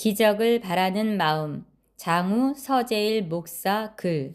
기적을 바라는 마음. 장우 서재일 목사 글.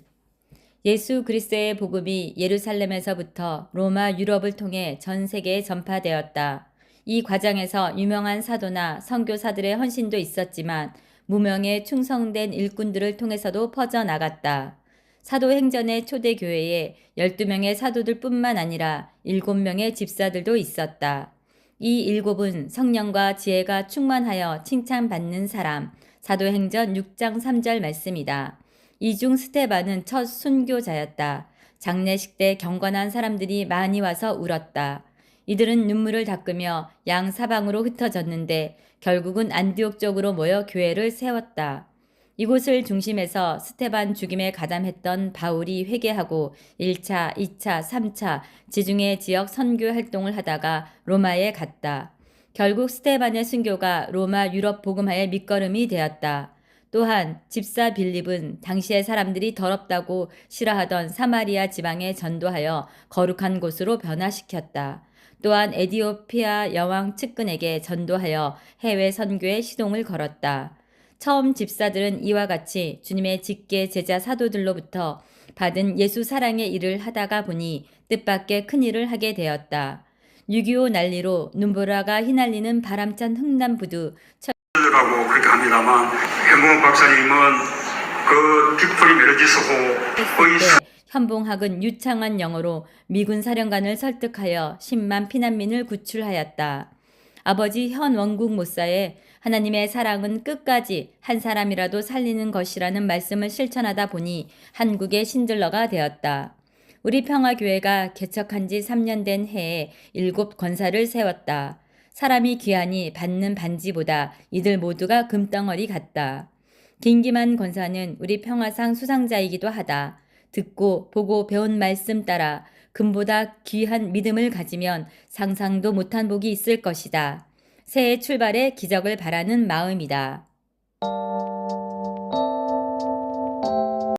예수 그리스도의 복음이 예루살렘에서부터 로마 유럽을 통해 전 세계에 전파되었다. 이 과정에서 유명한 사도나 선교사들의 헌신도 있었지만 무명의 충성된 일꾼들을 통해서도 퍼져나갔다. 사도행전의 초대교회에 12명의 사도들 뿐만 아니라 7명의 집사들도 있었다. 이 일곱은 성령과 지혜가 충만하여 칭찬받는 사람, 사도행전 6장 3절 말씀이다. 이중 스테반은 첫 순교자였다. 장례식 때 경건한 사람들이 많이 와서 울었다. 이들은 눈물을 닦으며 양 사방으로 흩어졌는데 결국은 안디옥 쪽으로 모여 교회를 세웠다. 이곳을 중심에서 스테반 죽임에 가담했던 바울이 회개하고 1차, 2차, 3차 지중해 지역 선교 활동을 하다가 로마에 갔다. 결국 스테반의 순교가 로마 유럽 복음화의 밑거름이 되었다. 또한 집사 빌립은 당시의 사람들이 더럽다고 싫어하던 사마리아 지방에 전도하여 거룩한 곳으로 변화시켰다. 또한 에디오피아 여왕 측근에게 전도하여 해외 선교에 시동을 걸었다. 처음 집사들은 이와 같이 주님의 직계 제자 사도들로부터 받은 예수 사랑의 일을 하다가 보니 뜻밖의 큰 일을 하게 되었다. 6.25 난리로 눈보라가 휘날리는 바람찬 흥남부두 라고 그렇게 합니다만 현봉 박사님은 그 빅토리 메르지스호 거의 때 현봉학은 유창한 영어로 미군 사령관을 설득하여 10만 피난민을 구출하였다. 아버지 현 원국 모사의 하나님의 사랑은 끝까지 한 사람이라도 살리는 것이라는 말씀을 실천하다 보니 한국의 신들러가 되었다. 우리 평화교회가 개척한 지 3년 된 해에 일곱 권사를 세웠다. 사람이 귀하니 받는 반지보다 이들 모두가 금덩어리 같다. 김기만 권사는 우리 평화상 수상자이기도 하다. 듣고 보고 배운 말씀 따라 금보다 귀한 믿음을 가지면 상상도 못한 복이 있을 것이다. 새해 출발에 기적을 바라는 마음이다.